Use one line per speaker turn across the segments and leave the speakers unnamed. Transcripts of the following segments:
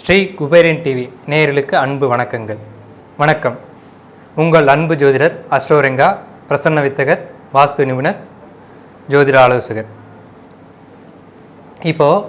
Sri Kuberan TV நேயர்களுக்கு அன்பு வணக்கங்கள். வணக்கம். உங்கள் அன்பு ஜோதிடர் அஸ்டோரெங்கா பிரசன்ன வித்தகர் வாஸ்து நிபுணர் ஜோதிட ஆலோசகர் இப்போது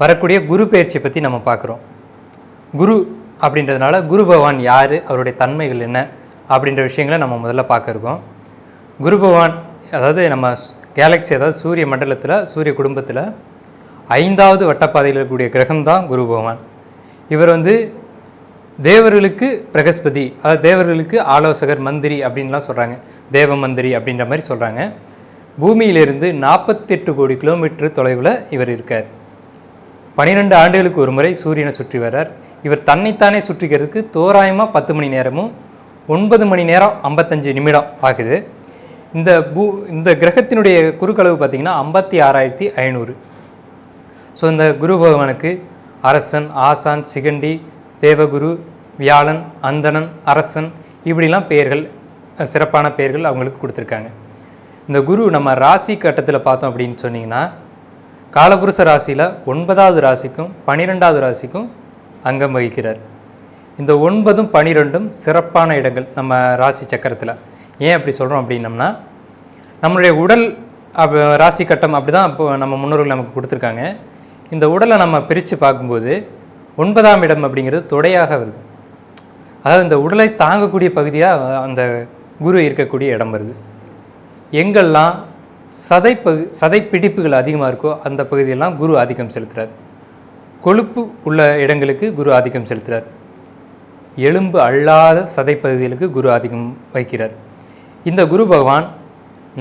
வரக்கூடிய குரு பயிற்சி பற்றி நம்ம பார்க்குறோம். குரு அப்படின்றதுனால குரு பகவான் யார் அவருடைய தன்மைகள் என்ன அப்படின்ற விஷயங்களை நம்ம முதல்ல பார்க்க இருக்கோம். குரு பகவான் அதாவது நம்ம கேலக்ஸி அதாவது சூரிய மண்டலத்தில் சூரிய குடும்பத்தில் ஐந்தாவது வட்டப்பாதையில் இருக்கக்கூடிய கிரகம் தான் குரு பகவான். இவர் வந்து தேவர்களுக்கு பிரகஸ்பதி அதாவது தேவர்களுக்கு ஆலோசகர் மந்திரி அப்படின்லாம் சொல்கிறாங்க தேவ மந்திரி அப்படின்ற மாதிரி சொல்கிறாங்க பூமியிலிருந்து நாற்பத்தெட்டு கோடி கிலோமீட்டர் தொலைவில் இவர் இருக்கார். பன்னிரெண்டு ஆண்டுகளுக்கு ஒரு முறை சூரியனை சுற்றி வர்றார். இவர் தன்னைத்தானே சுற்றிக்கிறதுக்கு தோராயமாக பத்து மணி நேரமும் ஒன்பது மணி நேரம் ஐம்பத்தஞ்சு நிமிடம் ஆகுது. இந்த பூ இந்த கிரகத்தினுடைய குறுக்களவு பார்த்திங்கன்னா ஐம்பத்தி ஆறாயிரத்தி ஐநூறு. ஸோ இந்த குரு பகவானுக்கு அரசன் ஆசான் சிகண்டி தேவகுரு வியாழன் அந்தணன் அரசன் இப்படிலாம் பெயர்கள் சிறப்பான பெயர்கள் அவங்களுக்கு கொடுத்துருக்காங்க. இந்த குரு நம்ம ராசி கட்டத்தில் பார்த்தோம் அப்படின்னு சொன்னிங்கன்னா காலபுருஷ ராசியில் ஒன்பதாவது ராசிக்கும் பன்னிரெண்டாவது ராசிக்கும் அங்கம் வகிக்கிறார். இந்த ஒன்பதும் பனிரெண்டும் சிறப்பான இடங்கள் நம்ம ராசி சக்கரத்தில். ஏன் அப்படி சொல்கிறோம் அப்படின்னம்னா நம்மளுடைய உடல் அப்போ ராசி கட்டம் அப்படி தான் இப்போ நம்ம முன்னோர்கள் நமக்கு கொடுத்துருக்காங்க. இந்த உடலை நம்ம பிரித்து பார்க்கும்போது ஒன்பதாம் இடம் அப்படிங்கிறது தொடையாக வருது. அதாவது இந்த உடலை தாங்கக்கூடிய பகுதியாக அந்த குரு இருக்கக்கூடிய இடம் வருது. எங்கெல்லாம் சதை பகு சதை பிடிப்புகள் அதிகமாக இருக்கோ அந்த பகுதியெல்லாம் குரு ஆதிக்கம் செலுத்துகிறார் கொழுப்பு உள்ள இடங்களுக்கு குரு ஆதிக்கம் செலுத்துகிறார் எலும்பு அல்லாத சதை பகுதிகளுக்கு குரு ஆதிக்கம் வைக்கிறார் இந்த குரு பகவான்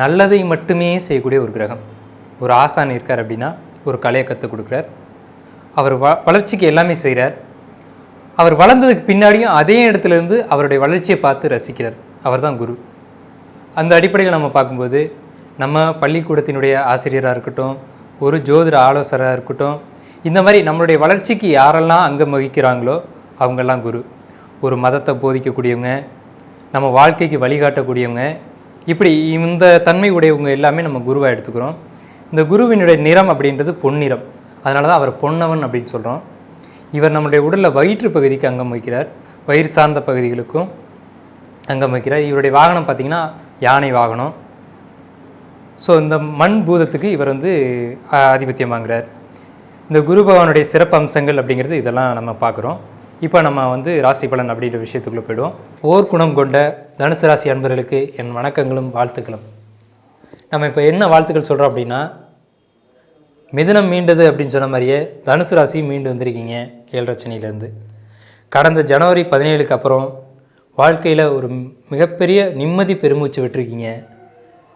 நல்லதை மட்டுமே செய்யக்கூடிய ஒரு கிரகம். ஒரு ஆசான் இருக்கார் அப்படின்னா ஒரு கலையை கற்றுக் கொடுக்குறார். அவர் வ வளர்ச்சிக்கு எல்லாமே செய்கிறார். அவர் வளர்ந்ததுக்கு பின்னாடியும் அதே இடத்துல இருந்து அவருடைய வளர்ச்சியை பார்த்து ரசிக்கிறார். அவர்தான் குரு. அந்த அடிப்படையில் நம்ம பார்க்கும்போது நம்ம பள்ளிக்கூடத்தினுடைய ஆசிரியராக இருக்கட்டும் ஒரு ஜோதிட ஆலோசராக இருக்கட்டும் இந்த மாதிரி நம்மளுடைய வளர்ச்சிக்கு யாரெல்லாம் அங்கம் வகிக்கிறாங்களோ அவங்கெல்லாம் குரு. ஒரு மதத்தை போதிக்கக்கூடியவங்க நம்ம வாழ்க்கைக்கு வழிகாட்டக்கூடியவங்க இப்படி இந்த தன்மை உடையவங்க எல்லாமே நம்ம குருவாக எடுத்துக்கிறோம். இந்த குருவினுடைய நிறம் அப்படின்றது பொன்னிறம். அதனால தான் அவர் பொன்னவன் அப்படின்னு சொல்கிறோம் இவர் நம்மளுடைய உடலில் வயிற்று பகுதிக்கு அங்கம் வைக்கிறார் வயிறு சார்ந்த பகுதிகளுக்கும் அங்கம் வைக்கிறார் இவருடைய வாகனம் பார்த்திங்கன்னா யானை வாகனம். ஸோ இந்த மண் பூதத்துக்கு இவர் வந்து ஆதிபத்தியம் வாங்குறார். இந்த குரு பகவானுடைய சிறப்பு அம்சங்கள் அப்படிங்கிறது இதெல்லாம் நம்ம பார்க்குறோம். இப்போ நம்ம வந்து ராசி பலன் அப்படின்ற விஷயத்துக்குள்ளே போயிடுவோம். ஓர் குணம் கொண்ட தனுசு ராசி அன்பர்களுக்கு என் வணக்கங்களும் வாழ்த்துக்களும். நம்ம இப்போ என்ன வாழ்த்துக்கள் சொல்கிறோம் அப்படின்னா மிதனம் மீண்டது அப்படின்னு சொன்ன மாதிரியே தனுசு ராசி மீண்டு வந்திருக்கீங்க ஏழரை கடந்த ஜனவரி பதினேழுக்கு அப்புறம் வாழ்க்கையில் ஒரு மிகப்பெரிய நிம்மதி பெருமூச்சு விட்டுருக்கீங்க.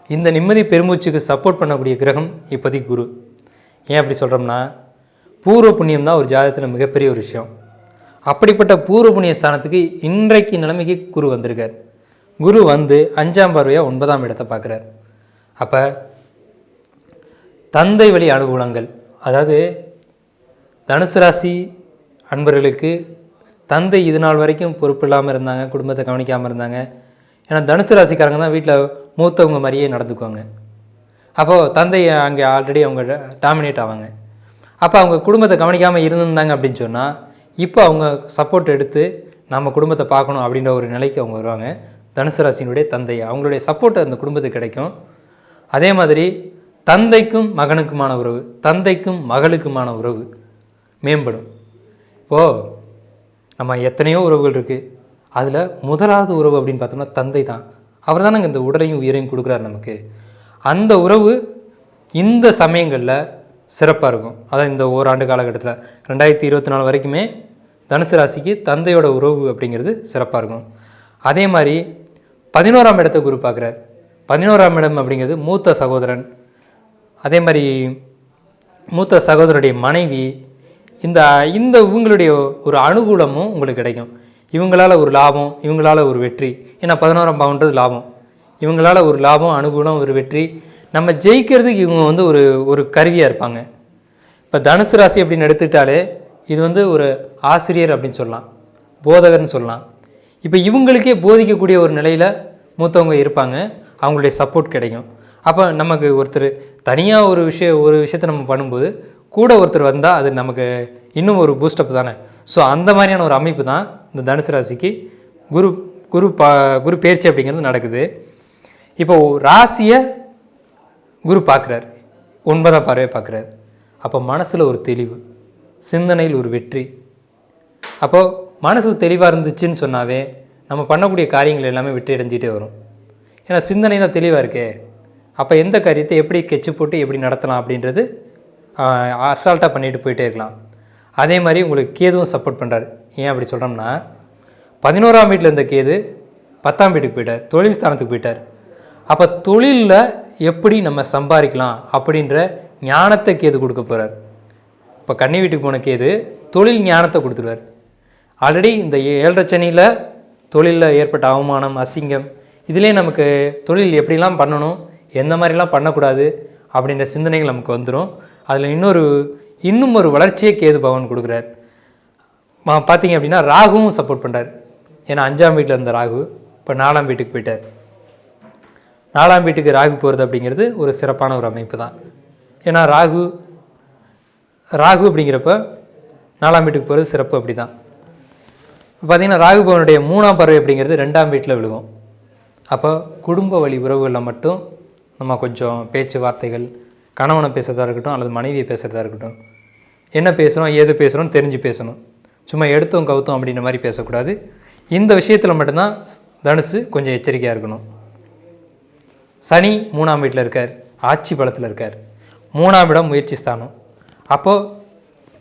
இந்த நிம்மதி பெருமூச்சுக்கு சப்போர்ட் பண்ணக்கூடிய கிரகம் இப்போதைக்கு குரு. ஏன் அப்படி சொல்கிறோம்னா பூர்வ புண்ணியம் தான் ஒரு ஜாதகத்தில் மிகப்பெரிய ஒரு விஷயம். அப்படிப்பட்ட பூர்வ புண்ணிய ஸ்தானத்துக்கு இன்றைக்கு நிலைமைக்கு குரு வந்திருக்கார். குரு வந்து அஞ்சாம் பார்வையாக ஒன்பதாம் இடத்தை பார்க்குறார். அப்போ தந்தை வழி அனுகூலங்கள் அதாவது தனுசு ராசி அன்பர்களுக்கு தந்தை இது நாள் வரைக்கும் பொறுப்பு இல்லாமல் இருந்தாங்க குடும்பத்தை கவனிக்காமல் இருந்தாங்க. ஏன்னா தனுசு ராசிக்காரங்க தான் வீட்டில் மூத்தவங்க மாதிரியே நடந்துக்குவாங்க. அப்போது தந்தை அங்கே ஆல்ரெடி அவங்க டாமினேட் ஆவாங்க. அப்போ அவங்க குடும்பத்தை கவனிக்காமல் இருந்திருந்தாங்க அப்படின்னு சொன்னால் இப்போ அவங்க சப்போர்ட் எடுத்து நம்ம குடும்பத்தை பார்க்கணும் அப்படின்ற ஒரு நிலைக்கு அவங்க வருவாங்க. தனுசு ராசியினுடைய தந்தை. அவங்களுடைய சப்போர்ட் அந்த குடும்பத்துக்கு கிடைக்கும். அதே மாதிரி தந்தைக்கும் மகனுக்குமான உறவு தந்தைக்கும் மகளுக்குமான உறவு மேம்படும். இப்போது நம்ம எத்தனையோ உறவுகள் இருக்குது அதில் முதலாவது உறவு அப்படின்னு பார்த்தோம்னா தந்தை தான். அவர் தானே இந்த உடலையும் உயிரையும் கொடுக்குறாரு நமக்கு. அந்த உறவு இந்த சமயங்களில் சிறப்பாக இருக்கும். அதான் இந்த ஓராண்டு காலகட்டத்தில். ரெண்டாயிரத்தி இருபத்தி நாலு வரைக்குமே தனுசு ராசிக்கு தந்தையோட உறவு அப்படிங்கிறது சிறப்பாக இருக்கும். அதே மாதிரி பதினோராம் இடத்தை குரு பார்க்குறார். பதினோராம் இடம் அப்படிங்கிறது மூத்த சகோதரன். அதே மாதிரி மூத்த சகோதரருடைய மனைவி இந்த இந்த இவங்களுடைய ஒரு அனுகூலமும் உங்களுக்கு கிடைக்கும். இவங்களால் ஒரு லாபம் இவங்களால் ஒரு வெற்றி. ஏன்னா பதினோராம் பாவன்றது லாபம். இவங்களால் ஒரு லாபம் அனுகூலம் ஒரு வெற்றி. நம்ம ஜெயிக்கிறதுக்கு இவங்க வந்து ஒரு ஒரு கருவியாக இருப்பாங்க. இப்போ தனுசு ராசி அப்படின்னு எடுத்துக்கிட்டாலே இது வந்து ஒரு ஆசிரியர் அப்படின்னு சொல்லலாம். போதகர்னு சொல்லலாம். இப்போ இவங்களுக்கே போதிக்கக்கூடிய ஒரு நிலையில் மூத்தவங்க இருப்பாங்க. அவங்களுடைய சப்போர்ட் கிடைக்கும். அப்போ நமக்கு ஒருத்தர் தனியாக ஒரு விஷயம் ஒரு விஷயத்தை நம்ம பண்ணும்போது கூட ஒருத்தர் வந்தால் அது நமக்கு இன்னும் ஒரு பூஸ்டப் தானே? ஸோ அந்த மாதிரியான ஒரு அமைப்பு தான் இந்த தனுசு ராசிக்கு குரு குரு பா குரு பயிற்சி அப்படிங்கிறது நடக்குது. இப்போ ராசியை குரு பார்க்குறார் ஒன்பதாம் பார்வையை பார்க்குறாரு அப்போ மனசில் ஒரு தெளிவு சிந்தனையில் ஒரு வெற்றி. அப்போது மனசு தெளிவாக இருந்துச்சுன்னு சொன்னாவே நம்ம பண்ணக்கூடிய காரியங்கள் எல்லாமே விட்டு அடைஞ்சிட்டே வரும். ஏன்னா சிந்தனை தான் தெளிவாக இருக்கே. அப்போ எந்த காரியத்தை எப்படி கெச்சு போட்டு எப்படி நடத்தலாம் அப்படின்றது அசால்ட்டாக பண்ணிட்டு போயிட்டே இருக்கலாம். அதே மாதிரி உங்களுக்கு கேதுவும் சப்போர்ட் பண்ணுறாரு ஏன் அப்படி சொல்கிறோம்னா பதினோராம் வீட்டில் இருந்த கேது பத்தாம் வீட்டுக்கு போயிட்டார் தொழில் ஸ்தானத்துக்கு போயிட்டார். அப்போ தொழிலில் எப்படி நம்ம சம்பாதிக்கலாம் அப்படின்ற ஞானத்தை கேது கொடுக்க போகிறார் இப்போ கன்னி வீட்டுக்கு போன கேது தொழில் ஞானத்தை கொடுத்துருவார். ஆல்ரெடி இந்த ஏழரை சனியில் தொழிலில் ஏற்பட்ட அவமானம் அசிங்கம் இதிலே நமக்கு தொழில் எப்படிலாம் பண்ணணும் எந்த மாதிரிலாம் பண்ணக்கூடாது அப்படின்ற சிந்தனைகள் நமக்கு வந்துடும் அதில் இன்னொரு இன்னும் ஒரு வளர்ச்சியை கேது பகவான் கொடுக்குறார். மா- பார்த்தீங்க அப்படின்னா ராகுவும் சப்போர்ட் பண்ணுறார் ஏன்னா அஞ்சாம் வீட்டில் இருந்த ராகு இப்போ நாலாம் வீட்டுக்கு போயிட்டார். நாலாம் வீட்டுக்கு ராகு போகிறது அப்படிங்கிறது ஒரு சிறப்பான ஒரு அமைப்பு தான் ஏன்னா ராகு ராகு அப்படிங்கிறப்ப நாலாம் வீட்டுக்கு போகிறது சிறப்பு அப்படி தான் பார்த்தீங்கன்னா ராகுபவனுடைய மூணாம் பறவை அப்படிங்கிறது ரெண்டாம் வீட்டில் விழுகும். அப்போ குடும்ப வழி உறவுகளில் மட்டும் நம்ம கொஞ்சம் பேச்சுவார்த்தைகள் கணவனை பேசுகிறதா இருக்கட்டும் அல்லது மனைவியை பேசுகிறதா இருக்கட்டும் என்ன பேசுகிறோம் ஏது பேசுகிறோம் தெரிஞ்சு பேசணும். சும்மா எடுத்தோம் கவுத்தோம் அப்படின்ற மாதிரி பேசக்கூடாது. இந்த விஷயத்தில் மட்டும்தான் தனுசு கொஞ்சம் எச்சரிக்கையாக இருக்கணும். சனி மூணாம் வீட்டில் இருக்கார் ஆட்சி பலத்தில் இருக்கார். மூணாம் இடம் முயற்சி ஸ்தானம். அப்போது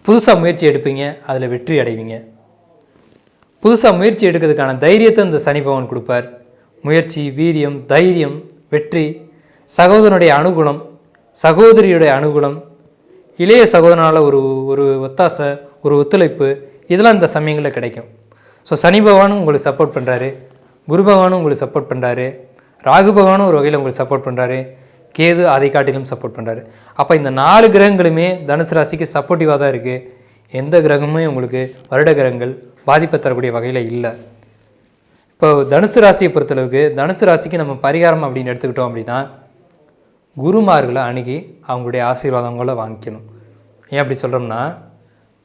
புதுசாக முயற்சி எடுப்பீங்க அதில் வெற்றி அடைவீங்க. புதுசாக முயற்சி எடுக்கிறதுக்கான தைரியத்தை இந்த சனி பகவான் கொடுப்பார். முயற்சி வீரியம் தைரியம் வெற்றி சகோதரனுடைய அனுகூலம் சகோதரியுடைய அனுகூலம் இளைய சகோதரனால் ஒரு ஒரு ஒத்தாசை ஒரு ஒத்துழைப்பு இதெல்லாம் இந்த சமயங்களில் கிடைக்கும். ஸோ சனி பகவானும் உங்களுக்கு சப்போர்ட் பண்ணுறாரு குரு பகவானும் உங்களுக்கு சப்போர்ட் பண்ணுறாரு ராகு பகவானும் ஒரு வகையில் உங்களுக்கு சப்போர்ட் பண்ணுறாரு கேது அதை காட்டிலும் சப்போர்ட் பண்ணுறாரு அப்போ இந்த நாலு கிரகங்களுமே தனுசு ராசிக்கு சப்போர்ட்டிவாக தான் இருக்குது எந்த கிரகமும் உங்களுக்கு வருட கிரகங்கள் பாதிப்பை தரக்கூடிய வகையில் இல்லை. இப்போ தனுசு ராசியை பொறுத்தளவுக்கு தனுசு ராசிக்கு நம்ம பரிகாரம் அப்படின்னு எடுத்துக்கிட்டோம் அப்படின்னா குருமார்களை அணுகி அவங்களுடைய ஆசீர்வாதங்களை வாங்கிக்கணும். ஏன் அப்படி சொல்கிறோம்னா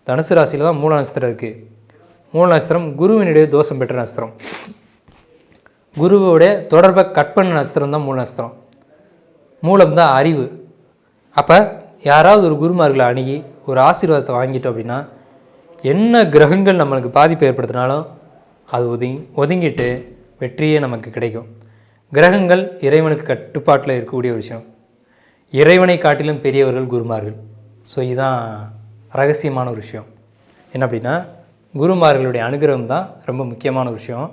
தனுசு ராசியில் தான் மூல நட்சத்திரம் இருக்குது மூல நட்சத்திரம் குருவினுடைய தோஷம் பெற்ற நட்சத்திரம். குருவோடைய தொடர்பை கட் பண்ண நட்சத்திரம் தான் மூல நட்சத்திரம். மூலம் தான் அறிவு. அப்போ யாராவது ஒரு குருமார்களை அணுகி ஒரு ஆசீர்வாதத்தை வாங்கிட்டோம் அப்படின்னா என்ன கிரகங்கள் நம்மளுக்கு பாதிப்பு ஏற்படுத்தினாலும் அது ஒதுங்கி ஒதுங்கிட்டு வெற்றியே நமக்கு கிடைக்கும். கிரகங்கள் இறைவனுக்கு கட்டுப்பாட்டில் இருக்கக்கூடிய ஒரு விஷயம். இறைவனை காட்டிலும் பெரியவர்கள் குருமார்கள். ஸோ இதுதான் ரகசியமான ஒரு விஷயம். என்ன அப்படின்னா குருமார்களுடைய அனுகிரகம் தான் ரொம்ப முக்கியமான ஒரு விஷயம்.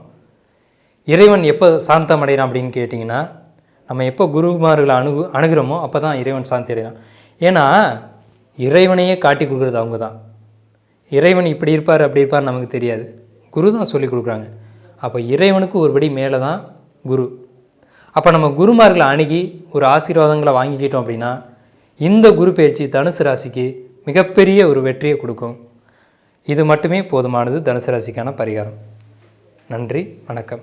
இறைவன் எப்போ சாந்தம் அடைகிறான் அப்படின்னு கேட்டிங்கன்னா நம்ம எப்போ குருமார்களை அணுகு அணுகிறோமோ அப்போ தான் இறைவன் சாந்தி அடைகிறான். ஏன்னா இறைவனையே காட்டி கொடுக்குறது அவங்க தான். இறைவன் இப்படி இருப்பார் அப்படி இருப்பார் நமக்கு தெரியாது. குரு தான் சொல்லி கொடுக்குறாங்க. அப்போ இறைவனுக்கு ஒருபடி மேலே தான் குரு. அப்போ நம்ம குருமார்களை அணுகி ஒரு ஆசீர்வாதங்களை வாங்கிக்கிட்டோம் அப்படின்னா இந்த குரு பயிற்சி தனுசு ராசிக்கு மிகப்பெரிய ஒரு வெற்றியை கொடுக்கும். இது மட்டுமே போதுமானது தனுசு ராசிக்கான பரிகாரம். நன்றி வணக்கம்.